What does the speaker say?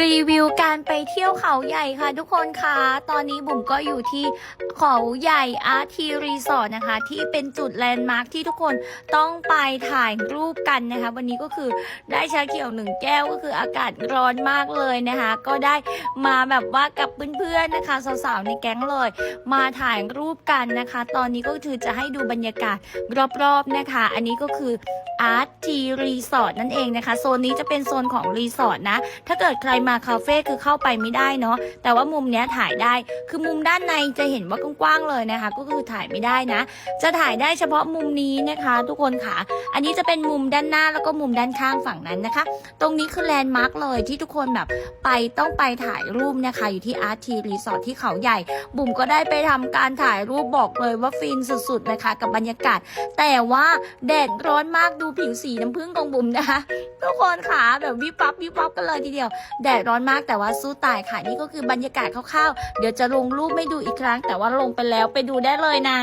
รีวิวการไปเที่ยวเขาใหญ่ค่ะทุกคนคะ ตอนนี้บุ๋มก็อยู่ที่เขาใหญ่อาร์ทีรีสอร์ทนะคะ ที่เป็นจุดแลนด์มาร์คที่ทุกคนต้องไปถ่ายรูปกันนะคะ วันนี้ก็คือได้ชาเขียวหนึ่งแก้วก็คืออากาศร้อนมากเลยนะคะ ก็ได้มาแบบว่ากับเพื่อนๆนะคะ สาวๆในแก๊งเลย มาถ่ายรูปกันนะคะ ตอนนี้ก็คือจะให้ดูบรรยากาศรอบๆนะคะ อันนี้ก็คืออาร์ทีรีสอร์ทนั่นเองนะคะ โซนนี้จะเป็นโซนของรีสอร์ทนะ ถ้าเกิดใครมาคาเฟ่คือเข้าไปไม่ได้เนาะแต่ว่ามุมเนี้ยถ่ายได้คือมุมด้านในจะเห็นว่ากว้างๆเลยนะคะ ก็คือถ่ายไม่ได้นะ จะถ่ายได้เฉพาะมุมนี้นะคะ ทุกคนค่ะ อันนี้จะเป็นมุมด้านหน้าแล้วก็มุมด้านข้างฝั่งนั้นนะคะ ตรงนี้คือแลนด์มาร์กเลยที่ทุกคนแบบไปต้องไปถ่ายรูปนะคะ อยู่ที่อาร์ทีรีสอร์ทที่เขาใหญ่ บุ๋มก็ได้ไปทำการถ่ายรูปบอกเลยว่าฟินสุดๆนะคะกับบรรยากาศ แต่ว่าแดดร้อนมากดูผิวสีน้ำผึ้งของบุ๋มนะคะทุกคนค่ะแบบวิบวับวิบวับกันเลยทีเดียว แดดร้อนมากแต่ว่าสู้ตายค่ะนี่ก็คือบรรยากาศคร่าวๆ เดี๋ยวจะลงรูปไม่ดูอีกครั้ง แต่ว่าลงไปแล้วไปดูได้เลยนะ